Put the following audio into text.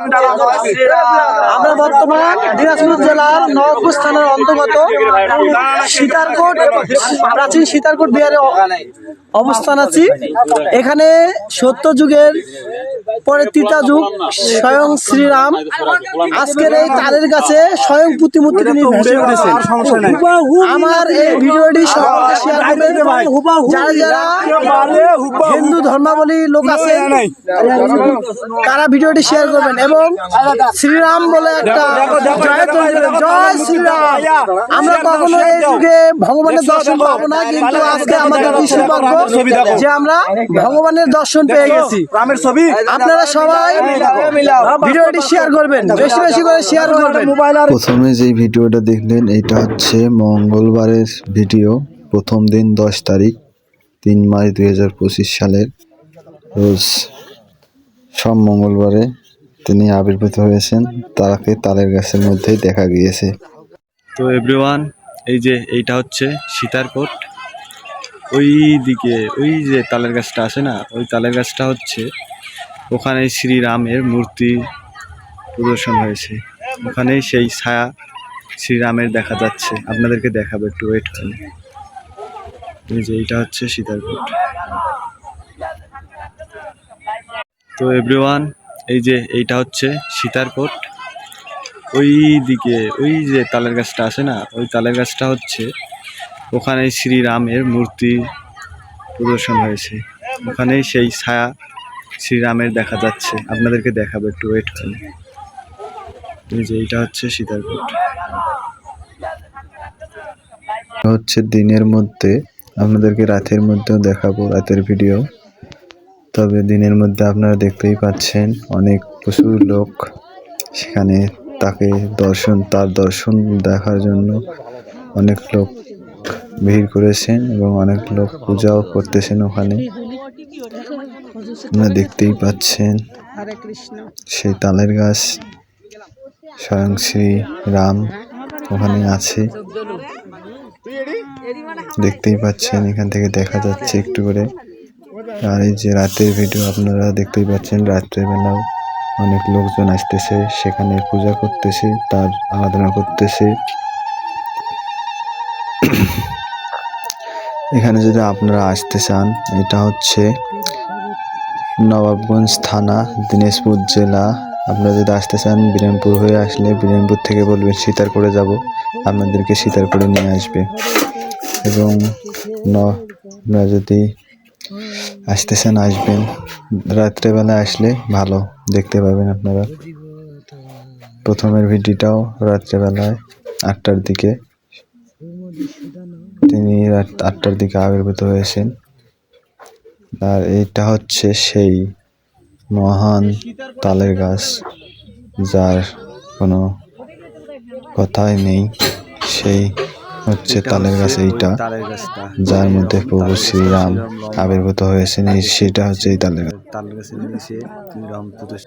আমরা বর্তমান দিনাজপুর জেলার নবপুর থানার অন্তর্গত সীতারকোট প্রাচীন সীতারকোট বিহারে অবস্থান আছি। এখানে সত্য যুগের পরে তিতা যুগ স্বয়ং শ্রীরাম। আজকের এই তালের গাছে স্বয়ং প্রতিমূর্তি তিনি ভেসে উঠেছেন। আমার এই ভিডিওটি সকলকে শেয়ার করবেন যারা যারা হিন্দু ধর্মাবলী লোক আছে তারা ভিডিওটি শেয়ার করবেন এবং শ্রীরাম বলে একটা জয় জয় শ্রীরাম। আমরা কখনো এই যুগে ভগবানের দর্শন পাবো না কিন্তু আজকে আমাদের যে আমরা ভগবানের দর্শন পেয়ে গেছি। রামের ছবি। আপনারা সবাই ভিডিওটি শেয়ার করবেন বেশি বেশি করে শেয়ার করবেন। প্রথমে যেই ভিডিওটা দেখলেন এটা হচ্ছে মঙ্গলবারের ভিডিও প্রথম দিন দশ তারিখ তিন মার্চ দুই হাজার পঁচিশ সালের রোজ। সব মঙ্গলবারে তিনি আবির্ভূত হয়েছেন তাকে তালের গাছের মধ্যেই দেখা গিয়েছে। তো এভরিওয়ান এই যে এইটা হচ্ছে সীতারকোট। ওই দিকে ওই যে তালের গাছটা আছে না ওই তালের গাছটা হচ্ছে ওখানে শ্রীরামের মূর্তি প্রদর্শন হয়েছে। ওখানেই সেই ছায়া শ্রীরামের দেখা যাচ্ছে। আপনাদেরকে দেখাবো একটু ওয়েট করুন। এই যে এইটা হচ্ছে সীতারকোট তো এভরিওয়ান এই যে এইটা হচ্ছে সীতারকোট। ওই দিকে ওই যে তালের গাছটা আছে না, ওই তালের গাছটা হচ্ছে ওখানে শ্রীরামের মূর্তি প্রদর্শন হয়েছে। ওখানেই সেই ছায়া শ্রীরামের দেখা যাচ্ছে। আপনাদেরকে দেখাবো একটু ওয়েট করুন। এই যে এইটা হচ্ছে সীতারকোট হচ্ছে দিনের মধ্যে, আপনাদেরকে রাতের মধ্যেও দেখাবো রাতের ভিডিও তবে দিনের মধ্যে আপনারা দেখতেই পাচ্ছেন অনেক প্রচুর লোক সেখানে তাকে দর্শন, তার দর্শন দেখার জন্য অনেক লোক ভিড় করেছেন এবং অনেক লোক পূজাও করতেছেন ওখানে। আপনারা দেখতেই পাচ্ছেন সেই তালের গাছ। স্বয়ং শ্রী রাম ওখানে আছে। দেখতেই পাচ্ছেন, এখান থেকে দেখা যাচ্ছে একটু করে। আর এই যে রাতের ভিডিও আপনারা দেখতেই পাচ্ছেন, রাত্রেবেলাও অনেক লোকজন আসতেছে, সেখানে পূজা করতেছে, তার আরাধনা করতেছে। এখানে যদি আপনারা আসতে চান, এটা হচ্ছে নবাবগঞ্জ থানা, দিনাজপুর জেলা। আপনারা যদি আসতে চান বিরামপুর হয়ে আসলে বিরামপুর থেকে বলবেন সীতার করে যাব। আপনাদেরকে সীতার করে নিয়ে আসবে। এবং আপনারা যদি আসতে চান, আসবেন। রাত্রেবেলা আসলে ভালো, দেখতে পাবেন আপনারা। প্রথমের ভিডিওটাও রাত্রেবেলায় আটটার দিকে। তিনি রাত আটটার দিকে আবির্ভূত হয়েছেন। আর এটা হচ্ছে সেই মহান তালের গাছ যার কোনো কথাই নেই। সেই হচ্ছে তালের গাছ এইটা যার মধ্যে প্রভু শ্রীরাম আবির্ভূত হয়েছেন। সেটা হচ্ছে এই তালের গাছ। তালের গাছের নিচে শ্রীরাম প্রদর্শন